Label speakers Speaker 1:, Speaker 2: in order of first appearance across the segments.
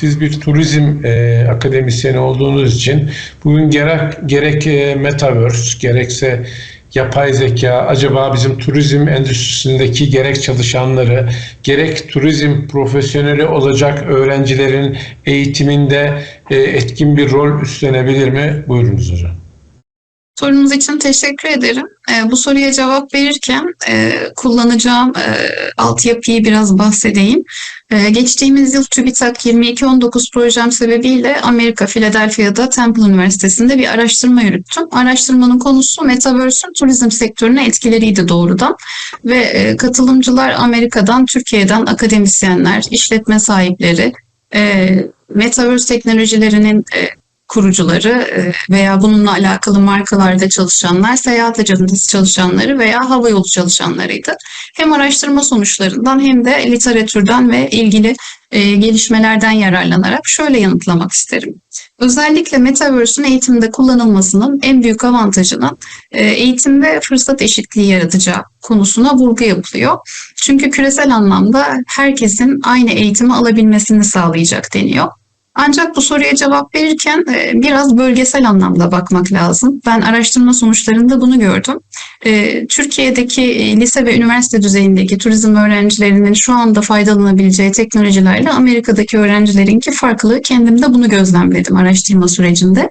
Speaker 1: siz bir turizm e, akademisyeni olduğunuz için bugün gerek gerek e, metaverse gerekse yapay zeka acaba bizim turizm endüstrisindeki gerek çalışanları gerek turizm profesyoneli olacak öğrencilerin eğitiminde e, etkin bir rol üstlenebilir mi? Buyurunuz hocam.
Speaker 2: Sorunuz için teşekkür ederim. Ee, bu soruya cevap verirken e, kullanacağım e, altyapıyı biraz bahsedeyim. E, geçtiğimiz yıl TÜBİTAK 2219 projem sebebiyle Amerika Philadelphia'da Temple Üniversitesi'nde bir araştırma yürüttüm. Araştırmanın konusu Metaverse'ün turizm sektörüne etkileriydi doğrudan. Ve e, katılımcılar Amerika'dan, Türkiye'den akademisyenler, işletme sahipleri, e, Metaverse teknolojilerinin e, kurucuları e, veya bununla alakalı markalarda çalışanlar, seyahat ajansı çalışanları veya havayolu çalışanlarıydı. Hem araştırma sonuçlarından hem de literatürden ve ilgili e, gelişmelerden yararlanarak şöyle yanıtlamak isterim. Özellikle Metaverse'ün eğitimde kullanılmasının en büyük avantajının e, eğitimde fırsat eşitliği yaratacağı konusuna vurgu yapılıyor. Çünkü küresel anlamda herkesin aynı eğitimi alabilmesini sağlayacak deniyor. Ancak bu soruya cevap verirken e, biraz bölgesel anlamda bakmak lazım. Ben araştırma sonuçlarında bunu gördüm. E, Türkiye'deki e, lise ve üniversite düzeyindeki turizm öğrencilerinin şu anda faydalanabileceği teknolojilerle Amerika'daki öğrencilerinki farklı. Kendim de bunu gözlemledim araştırma sürecinde.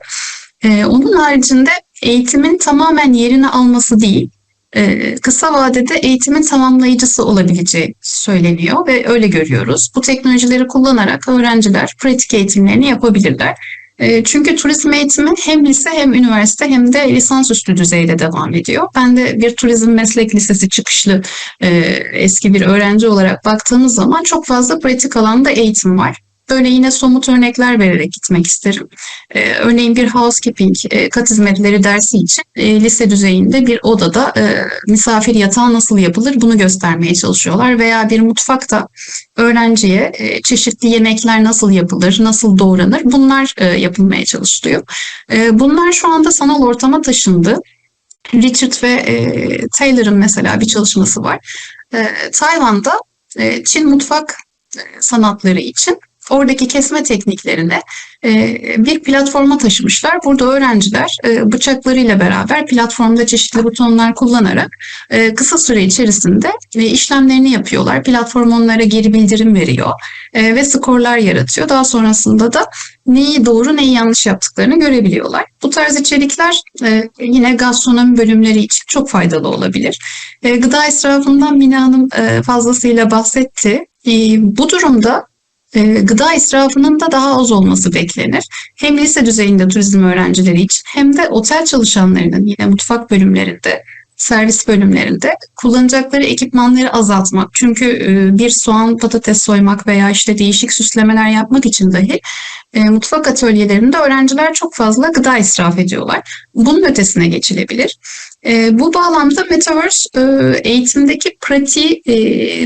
Speaker 2: Onun haricinde eğitimin tamamen yerini alması değil, ee, kısa vadede eğitimin tamamlayıcısı olabileceği söyleniyor ve öyle görüyoruz. Bu teknolojileri kullanarak öğrenciler pratik eğitimlerini yapabilirler. Ee, çünkü turizm eğitimi hem lise hem üniversite hem de lisansüstü düzeyde devam ediyor. Ben de bir turizm meslek lisesi çıkışlı e, eski bir öğrenci olarak baktığımız zaman çok fazla pratik alanda eğitim var. Böyle yine somut örnekler vererek gitmek isterim. Ee, örneğin bir housekeeping e, kat hizmetleri dersi için e, lise düzeyinde bir odada e, misafir yatağı nasıl yapılır bunu göstermeye çalışıyorlar. Veya bir mutfakta öğrenciye e, çeşitli yemekler nasıl yapılır, nasıl doğranır bunlar e, yapılmaya çalışılıyor. E, bunlar şu anda sanal ortama taşındı. Richard ve e, Taylor'ın mesela bir çalışması var. E, Tayvan'da e, Çin mutfak e, sanatları için oradaki kesme tekniklerini e, bir platforma taşımışlar. Burada öğrenciler e, bıçaklarıyla beraber platformda çeşitli butonlar kullanarak e, kısa süre içerisinde işlemlerini yapıyorlar. Platform onlara geri bildirim veriyor ve skorlar yaratıyor. Daha sonrasında da neyi doğru neyi yanlış yaptıklarını görebiliyorlar. Bu tarz içerikler yine gastronomi bölümleri için çok faydalı olabilir. Gıda israfından Mina Hanım fazlasıyla bahsetti. Bu durumda e, gıda israfının da daha az olması beklenir. Hem lise düzeyinde turizm öğrencileri için hem de otel çalışanlarının yine mutfak bölümlerinde servis bölümlerinde kullanacakları ekipmanları azaltmak. Çünkü e, bir soğan patates soymak veya işte değişik süslemeler yapmak için dahi e, mutfak atölyelerinde öğrenciler çok fazla gıda israf ediyorlar. Bunun ötesine geçilebilir. E, bu bağlamda Metaverse eğitimdeki pratiği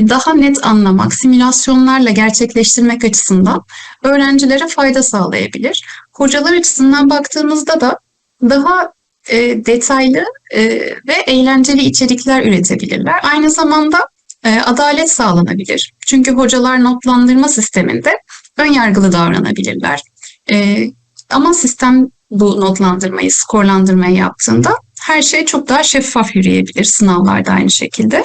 Speaker 2: daha net anlamak, simülasyonlarla gerçekleştirmek açısından öğrencilere fayda sağlayabilir. Hocalar açısından baktığımızda da daha e, detaylı e, ve eğlenceli içerikler üretebilirler. Aynı zamanda e, adalet sağlanabilir. Çünkü hocalar notlandırma sisteminde ön yargılı davranabilirler. E, ama sistem bu notlandırmayı, skorlandırmayı yaptığında her şey çok daha şeffaf yürüyebilir sınavlarda aynı şekilde.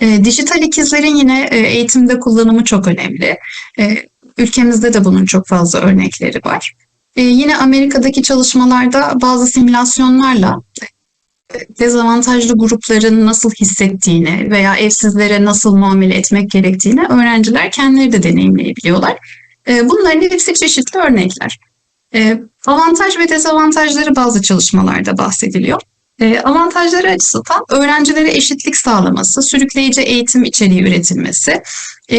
Speaker 2: E, dijital ikizlerin yine e, eğitimde kullanımı çok önemli. E, ülkemizde de bunun çok fazla örnekleri var. E, yine Amerika'daki çalışmalarda bazı simülasyonlarla dezavantajlı grupların nasıl hissettiğini veya evsizlere nasıl muamele etmek gerektiğini öğrenciler kendileri de deneyimleyebiliyorlar. E, bunların hepsi çeşitli örnekler. E, avantaj ve dezavantajları bazı çalışmalarda bahsediliyor. E, avantajları açısından öğrencilere eşitlik sağlaması, sürükleyici eğitim içeriği üretilmesi e,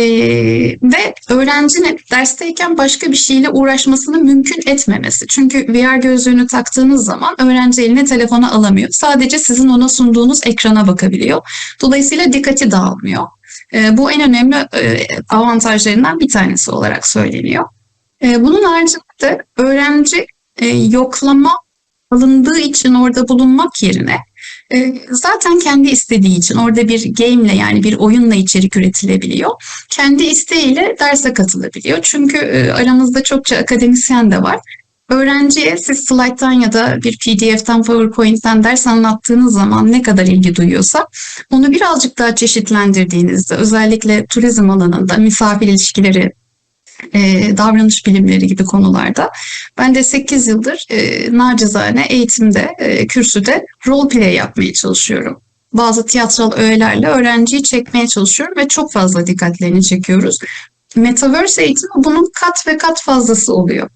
Speaker 2: ve öğrencinin dersteyken başka bir şeyle uğraşmasını mümkün etmemesi. Çünkü VR gözlüğünü taktığınız zaman öğrenci eline telefonu alamıyor. Sadece sizin ona sunduğunuz ekrana bakabiliyor. Dolayısıyla dikkati dağılmıyor. E, bu en önemli e, avantajlarından bir tanesi olarak söyleniyor. Bunun haricinde öğrenci e, yoklama alındığı için orada bulunmak yerine e, zaten kendi istediği için orada bir game'le yani bir oyunla içerik üretilebiliyor. Kendi isteğiyle derse katılabiliyor. Çünkü e, aramızda çokça akademisyen de var. Öğrenciye siz slayttan ya da bir PDF'den, PowerPoint'ten ders anlattığınız zaman ne kadar ilgi duyuyorsa onu birazcık daha çeşitlendirdiğinizde özellikle turizm alanında misafir ilişkileri, e, davranış bilimleri gibi konularda ben de 8 yıldır e, nacizane eğitimde, e, kürsüde role play yapmaya çalışıyorum. Bazı tiyatral öğelerle öğrenciyi çekmeye çalışıyorum ve çok fazla dikkatlerini çekiyoruz. Metaverse eğitimi bunun kat ve kat fazlası oluyor.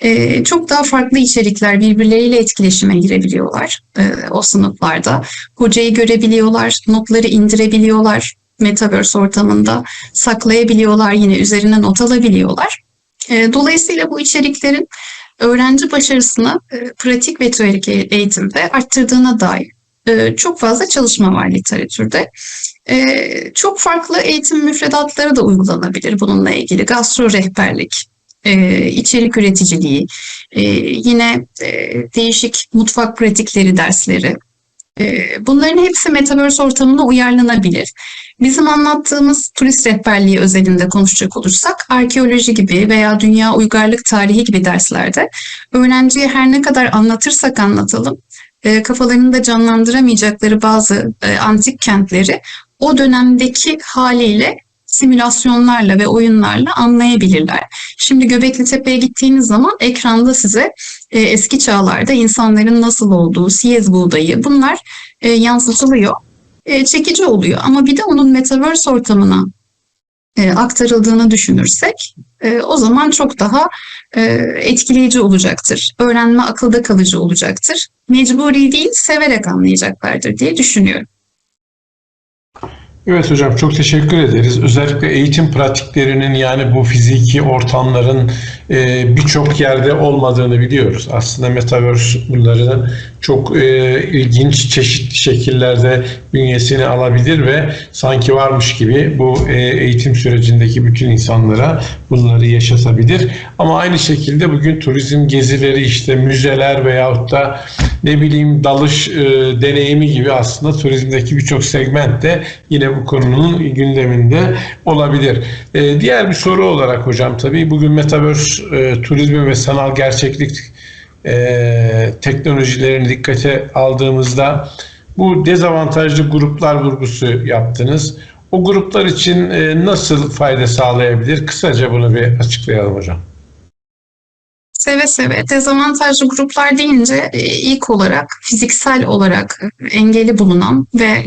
Speaker 2: Ee, çok daha farklı içerikler birbirleriyle etkileşime girebiliyorlar e, o sınıflarda. Hocayı görebiliyorlar, notları indirebiliyorlar Metaverse ortamında, saklayabiliyorlar, yine üzerine not alabiliyorlar. E, dolayısıyla bu içeriklerin öğrenci başarısını e, pratik ve teorik e- eğitimde arttırdığına dair çok fazla çalışma var literatürde. Çok farklı eğitim müfredatları da uygulanabilir bununla ilgili. Gastro rehberlik, içerik üreticiliği, yine değişik mutfak pratikleri dersleri. E, bunların hepsi Metaverse ortamına uyarlanabilir. Bizim anlattığımız turist rehberliği özelinde konuşacak olursak arkeoloji gibi veya dünya uygarlık tarihi gibi derslerde öğrenciye her ne kadar anlatırsak anlatalım e, kafalarında canlandıramayacakları bazı e, antik kentleri o dönemdeki haliyle simülasyonlarla ve oyunlarla anlayabilirler. Şimdi Göbekli Tepe'ye gittiğiniz zaman ekranda size e, eski çağlarda insanların nasıl olduğu, siyez buğdayı bunlar e, yansıtılıyor. E, çekici oluyor ama bir de onun Metaverse ortamına e, aktarıldığını düşünürsek e, o zaman çok daha e, etkileyici olacaktır. Öğrenme akılda kalıcı olacaktır. Mecburi değil, severek anlayacaklardır diye düşünüyorum.
Speaker 1: Evet hocam çok teşekkür ederiz. Özellikle eğitim pratiklerinin yani bu fiziki ortamların e, birçok yerde olmadığını biliyoruz. Aslında Metaverse bunları çok e, ilginç çeşitli şekillerde bünyesini alabilir ve sanki varmış gibi bu e, eğitim sürecindeki bütün insanlara bunları yaşatabilir. Ama aynı şekilde bugün turizm gezileri işte müzeler veyahut da ne bileyim dalış e, deneyimi gibi aslında turizmdeki birçok segment de yine bu konunun gündeminde olabilir. E, diğer bir soru olarak hocam tabii bugün Metaverse e, turizmi ve sanal gerçeklik e, teknolojilerini dikkate aldığımızda bu dezavantajlı gruplar vurgusu yaptınız. O gruplar için e, nasıl fayda sağlayabilir? Kısaca bunu bir açıklayalım hocam.
Speaker 2: Seve seve. Dezavantajlı gruplar deyince e, ilk olarak fiziksel olarak engeli bulunan ve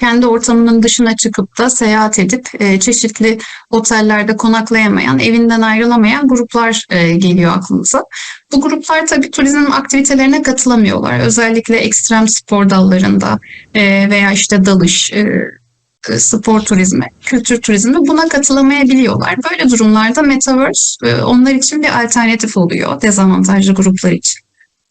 Speaker 2: kendi ortamının dışına çıkıp da seyahat edip e, çeşitli otellerde konaklayamayan, evinden ayrılamayan gruplar e, geliyor aklımıza. Bu gruplar tabii turizm aktivitelerine katılamıyorlar. Özellikle ekstrem spor dallarında e, veya işte dalış, e, spor turizmi, kültür turizmi buna katılamayabiliyorlar. Böyle durumlarda Metaverse e, onlar için bir alternatif oluyor dezavantajlı gruplar için.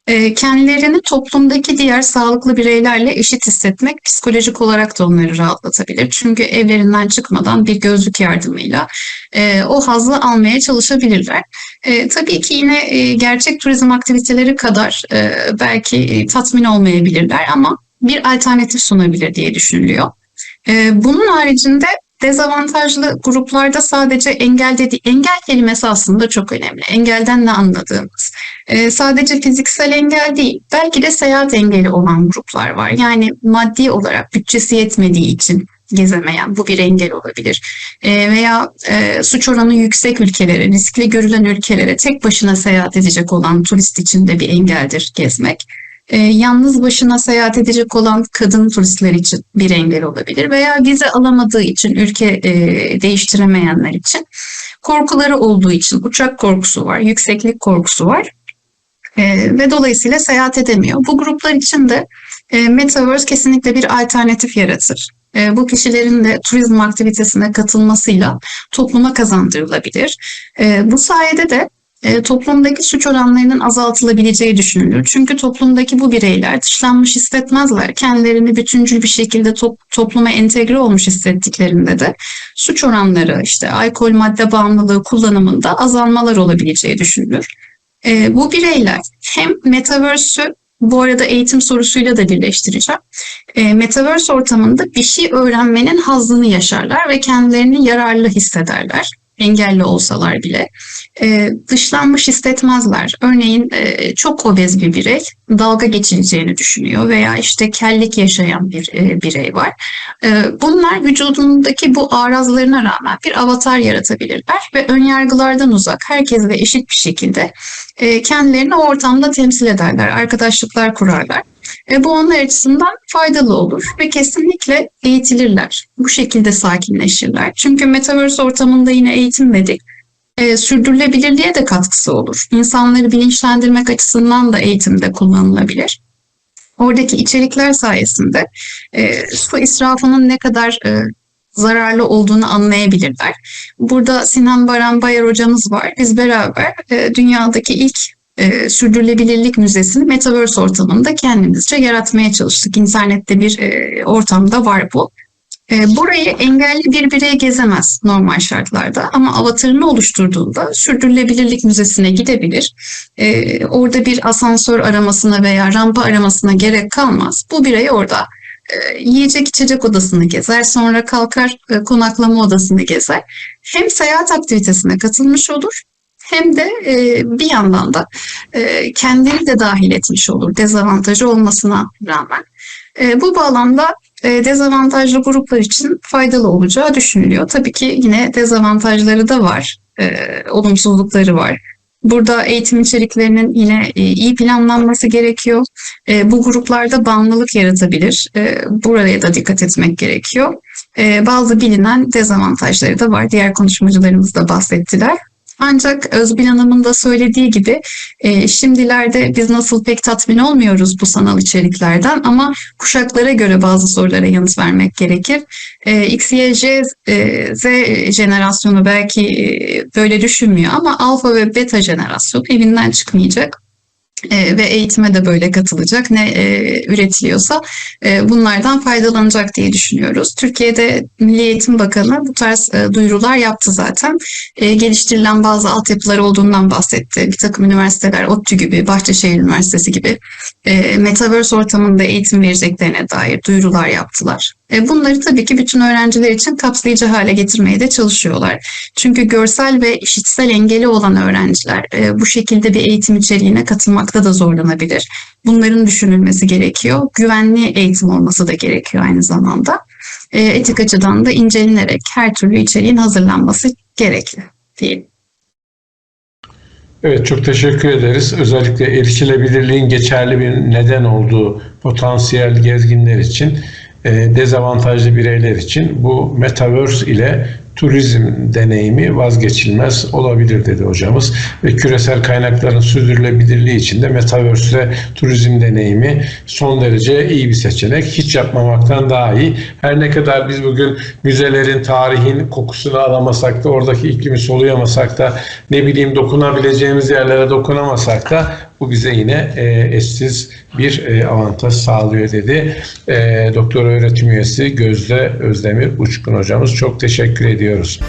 Speaker 2: E, Kendilerini toplumdaki diğer sağlıklı bireylerle eşit hissetmek psikolojik olarak da onları rahatlatabilir. Çünkü evlerinden çıkmadan bir gözlük yardımıyla e, o hazzı almaya çalışabilirler. Tabii ki yine gerçek turizm aktiviteleri kadar belki tatmin olmayabilirler ama bir alternatif sunabilir diye düşünülüyor. Ee, bunun haricinde dezavantajlı gruplarda sadece engel dedi engel kelimesi aslında çok önemli. Engelden ne anladığımız. Ee, sadece fiziksel engel değil, belki de seyahat engeli olan gruplar var. Yani maddi olarak bütçesi yetmediği için gezemeyen bu bir engel olabilir. Ee, veya e, suç oranı yüksek ülkelere, riskli görülen ülkelere tek başına seyahat edecek olan turist için de bir engeldir gezmek e, yalnız başına seyahat edecek olan kadın turistler için bir engel olabilir veya vize alamadığı için ülke e, değiştiremeyenler için korkuları olduğu için uçak korkusu var, yükseklik korkusu var e, ve dolayısıyla seyahat edemiyor. Bu gruplar için de e, Metaverse kesinlikle bir alternatif yaratır. E, bu kişilerin de turizm aktivitesine katılmasıyla topluma kazandırılabilir. E, bu sayede de e, toplumdaki suç oranlarının azaltılabileceği düşünülür. Çünkü toplumdaki bu bireyler dışlanmış hissetmezler. Kendilerini bütüncül bir şekilde top, topluma entegre olmuş hissettiklerinde de suç oranları, işte alkol madde bağımlılığı kullanımında azalmalar olabileceği düşünülür. E, bu bireyler hem Metaverse'ü Bu arada eğitim sorusuyla da birleştireceğim. E, Metaverse ortamında bir şey öğrenmenin hazzını yaşarlar ve kendilerini yararlı hissederler. Engelli olsalar bile. E, dışlanmış hissetmezler. Örneğin e, çok obez bir birey dalga geçileceğini düşünüyor veya işte kellik yaşayan bir e, birey var. E, bunlar vücudundaki bu arazlarına rağmen bir avatar yaratabilirler ve önyargılardan uzak herkesle eşit bir şekilde e, kendilerini o ortamda temsil ederler, arkadaşlıklar kurarlar. E, bu onlar açısından faydalı olur ve kesinlikle eğitilirler. Bu şekilde sakinleşirler. Çünkü Metaverse ortamında yine eğitim dedik. E, sürdürülebilirliğe de katkısı olur. İnsanları bilinçlendirmek açısından da eğitimde kullanılabilir. Oradaki içerikler sayesinde e, su israfının ne kadar e, zararlı olduğunu anlayabilirler. Burada Sinan Baran Bayar hocamız var. Biz beraber e, dünyadaki ilk e, sürdürülebilirlik müzesini Metaverse ortamında kendimizce yaratmaya çalıştık. İnternette bir e, ortamda var bu. E, burayı engelli bir birey gezemez normal şartlarda ama avatarını oluşturduğunda sürdürülebilirlik müzesine gidebilir. E, orada bir asansör aramasına veya rampa aramasına gerek kalmaz. Bu birey orada e, yiyecek içecek odasını gezer, sonra kalkar e, konaklama odasını gezer. Hem seyahat aktivitesine katılmış olur hem de e, bir yandan da e, kendini de dahil etmiş olur dezavantajı olmasına rağmen. E, bu bağlamda e, dezavantajlı gruplar için faydalı olacağı düşünülüyor. Tabii ki yine dezavantajları da var, e, olumsuzlukları var. Burada eğitim içeriklerinin yine e, iyi planlanması gerekiyor. E, bu gruplarda bağımlılık yaratabilir. E, buraya da dikkat etmek gerekiyor. Bazı bilinen dezavantajları da var. Diğer konuşmacılarımız da bahsettiler. Ancak Özbil Hanım'ın da söylediği gibi e, şimdilerde biz nasıl pek tatmin olmuyoruz bu sanal içeriklerden ama kuşaklara göre bazı sorulara yanıt vermek gerekir. E, X, Y, J, e, Z jenerasyonu belki e, böyle düşünmüyor ama alfa ve beta jenerasyonu evinden çıkmayacak. E, ve eğitime de böyle katılacak ne e, üretiliyorsa e, bunlardan faydalanacak diye düşünüyoruz. Türkiye'de Milli Eğitim Bakanı bu tarz e, duyurular yaptı zaten. E, geliştirilen bazı altyapılar olduğundan bahsetti. Bir takım üniversiteler, ODTÜ gibi, Bahçeşehir Üniversitesi gibi e, Metaverse ortamında eğitim vereceklerine dair duyurular yaptılar. E, bunları tabii ki bütün öğrenciler için kapsayıcı hale getirmeye de çalışıyorlar. Çünkü görsel ve işitsel engeli olan öğrenciler e, bu şekilde bir eğitim içeriğine katılmakta da zorlanabilir. Bunların düşünülmesi gerekiyor. Güvenli eğitim olması da gerekiyor aynı zamanda. E, etik açıdan da incelenerek her türlü içeriğin hazırlanması gerekli diyelim.
Speaker 1: Evet çok teşekkür ederiz. Özellikle erişilebilirliğin geçerli bir neden olduğu potansiyel gezginler için, dezavantajlı bireyler için bu Metaverse ile turizm deneyimi vazgeçilmez olabilir dedi hocamız. Ve küresel kaynakların sürdürülebilirliği için de Metaverse turizm deneyimi son derece iyi bir seçenek. Hiç yapmamaktan daha iyi. Her ne kadar biz bugün müzelerin, tarihin kokusunu alamasak da oradaki iklimi soluyamasak da ne bileyim dokunabileceğimiz yerlere dokunamasak da bu bize yine e, eşsiz bir e, avantaj sağlıyor dedi. E, doktor öğretim üyesi Gözde Özdemir Uçkun hocamız. Çok teşekkür ediyoruz.